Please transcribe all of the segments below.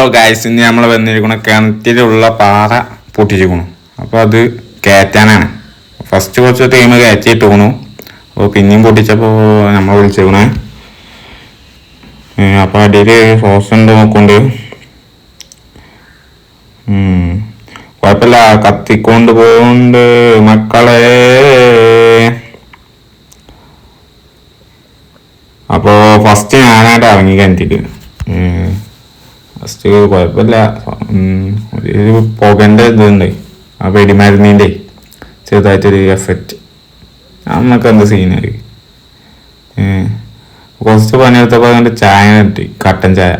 Hello guys ഇന്ന് നമ്മൾ വന്നിരിക്കുന്ന കിണറ്റിലുള്ള പാറ പൊട്ടിച്ചിരിക്കണു അപ്പോൾ അത് കയറ്റാനാണ്. ഫസ്റ്റ് കുറച്ച് ടൈം കയറ്റിയിട്ട് പോണു അപ്പോൾ പിന്നെയും പൊട്ടിച്ചപ്പോൾ നമ്മൾ വിളിച്ചിരിക്കണേ അപ്പോൾ അടിയിൽ ഹോസ് ഉണ്ട് നോക്കുന്നുണ്ട്. കുഴപ്പമില്ല കത്തിക്കൊണ്ട് പോകുന്നുണ്ട് മക്കളെ. അപ്പോൾ ഫസ്റ്റ് ഞാനായിട്ട് ഇറങ്ങി കിണറ്റിട്ട് ഫസ്റ്റ് കുഴപ്പമില്ല. ഒരു പുകന്റെ ഇതുണ്ട്. ആ വെടിമരുന്നിന്റെ ചെറുതായിട്ടൊരു എഫക്റ്റ് അന്നൊക്കെ എന്ത് സീനായി കുറച്ച് പണിയെടുത്തപ്പോൾ അതുകൊണ്ട് ചായ കിട്ടി. കട്ടൻ ചായ.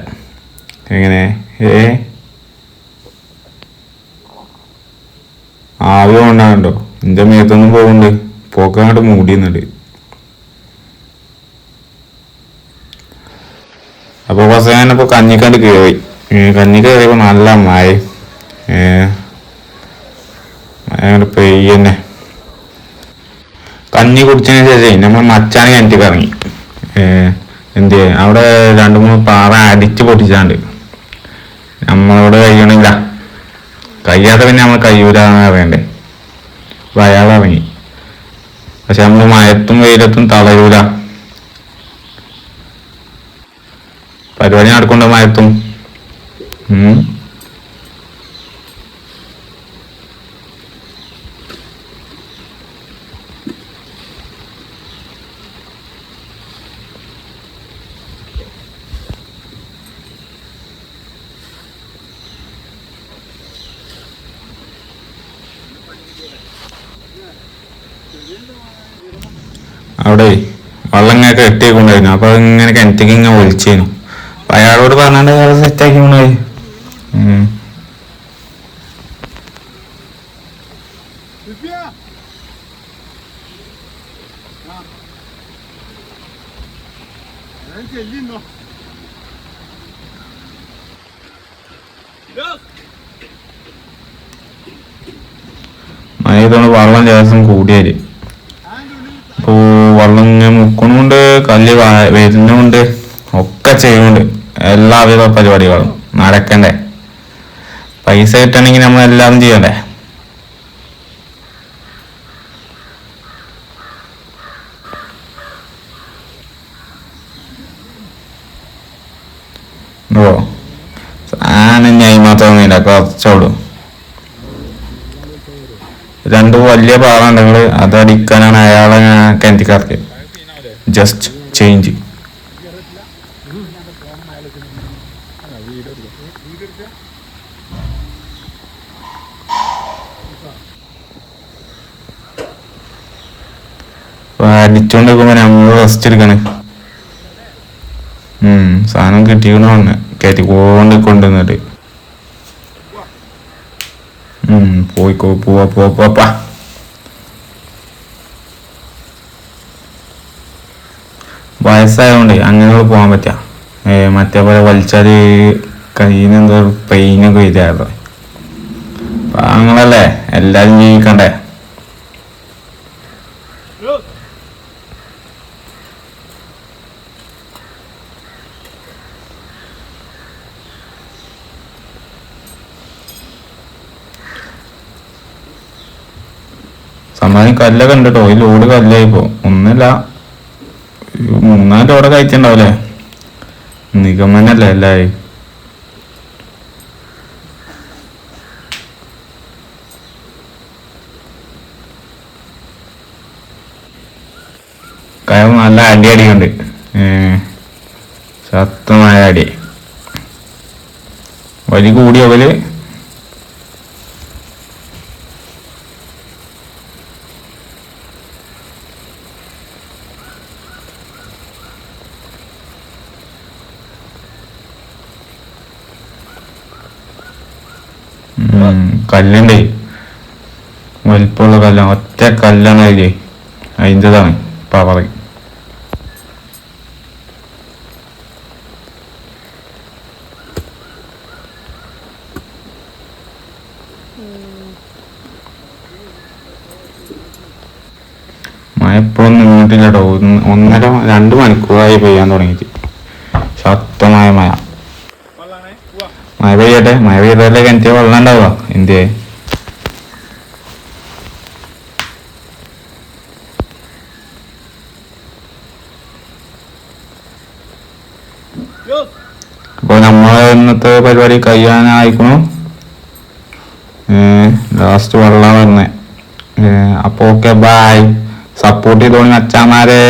എങ്ങനെ? ഏ? ആവി കൊണ്ടാണ്ടോ? എന്റെ മേത്തൊന്നും പോകുന്നുണ്ട് പോക്ക് അങ്ങോട്ട് മൂടിയുന്നുണ്ട്. അപ്പോൾ കുറച്ച് ഞാനിപ്പോൾ കഞ്ഞിക്കണ്ട് കയറി കഞ്ഞി കയറിയപ്പോൾ നല്ല മഴ. പെയ്യന്നെ. കഞ്ഞി കുടിച്ചതിന് ശേഷം നമ്മൾ മച്ചാന് കിണറ്റിക്ക് ഇറങ്ങി. എന്ത് അവിടെ രണ്ട് മൂന്ന് പാറ അടിച്ച് പൊട്ടിച്ചാണ്ട്. നമ്മളോട് കഴിയണില്ല. കഴിയാതെ പിന്നെ നമ്മൾ കഴിയൂലെന്ന് അറിയണ്ടേ അപ്പൊ അയാൾ ഇറങ്ങി പക്ഷെ നമ്മൾ മയത്തും വെയിലത്തും തളരൂല പരിപാടി നടക്കൊണ്ട് മയത്തും. അവിടെ വെള്ളം ഇങ്ങനെ കെട്ടിക്കൊണ്ടായിരുന്നു അപ്പൊ ഇങ്ങനെ കിണറ്റിക്ക് ഇങ്ങനെ ഒലിച്ചേനു അപ്പൊ അയാളോട് പറഞ്ഞാണ്ട് സെറ്റ് സെറ്റാക്കി കൊണ്ടുപോയി. ഉം. മഴ ഇതുകൊണ്ട് വെള്ളം ലേശം കൂടിയാൽ അപ്പോ വെള്ളം ഇങ്ങനെ മുക്കണുണ്ട് കല്ല് വരുന്നുണ്ട് ഒക്കെ ചെയ്യുന്നുണ്ട്. എല്ലാവിധ പരിപാടികളും നടക്കണ്ടേ? പൈസ കിട്ടണമെങ്കിൽ നമ്മൾ എല്ലാം ചെയ്യണ്ടേ ഓ സാധനം ഞാൻ മാത്രമൊന്നുമില്ല കുറച്ചോളൂ രണ്ട് വലിയ പാറുണ്ടെങ്കിൽ അതടിക്കാനാണ് അയാളെ ഞാൻ കിണറ്റിക്കാർക്ക് ജസ്റ്റ് ചേഞ്ച് അടിച്ചോണ്ട് നിൽക്കുമ്പോ നമ്മൾ റെസ്റ്റ് എടുക്കണ്. ഉം സാധനം കിട്ടിക്കണോന്ന് കയറ്റിക്കൊണ്ട് കൊണ്ടുവന്നിട്ട് പോയിക്കോ പോവാ പോവാ വയസ്സായതുകൊണ്ട് അങ്ങനെ പോകാൻ പറ്റാ. മറ്റേ പോലെ വലിച്ചാൽ കയ്യിന് എന്തോ പെയിനൊക്കെ വരാറ് പാങ്ങളല്ലേ എല്ലാരും ജീവിക്കണ്ടേ? സമാധി കല്ലൊക്കെ ഉണ്ട് ഈ ലോഡ് കല്ലായി പോ ഒന്നല്ല മൂന്നാൽ ലോഡ് കഴിച്ചിണ്ടാവൂലേ നിഗമനല്ലേ എല്ലാരും? നല്ല അടി അടിയുണ്ട്. ശക്തമായ അടി. വലി കൂടിയ അവൽ കല്ലുണ്ട്. വലിപ്പമുള്ള കല്ലാണ് ഒറ്റ കല്ലാണ് അതിൽ. അതിന്റെതാണ് പവർ മഴ എപ്പോഴും നിന്നിട്ടില്ല കേട്ടോ ഒന്നര രണ്ട് മണിക്കൂറായി പെയ്യാൻ തുടങ്ങിയിട്ട്. ശക്തമായ മഴ. മഴ പെയ്യട്ടെ? മഴ പെയ്താലേ കിണറ്റിൽ വെള്ളം ഉണ്ടാവുക. ഇന്ത്യയെ അപ്പോൾ നമ്മളെ ഇന്നത്തെ പരിപാടി കഴിയാനായിക്കണു. ലാസ്റ്റ് വെള്ളം വന്നേ. അപ്പോൾ ഓക്കെ ബായ് സപ്പോർട്ട് ചെയ്തോളി അച്ഛാമാരെ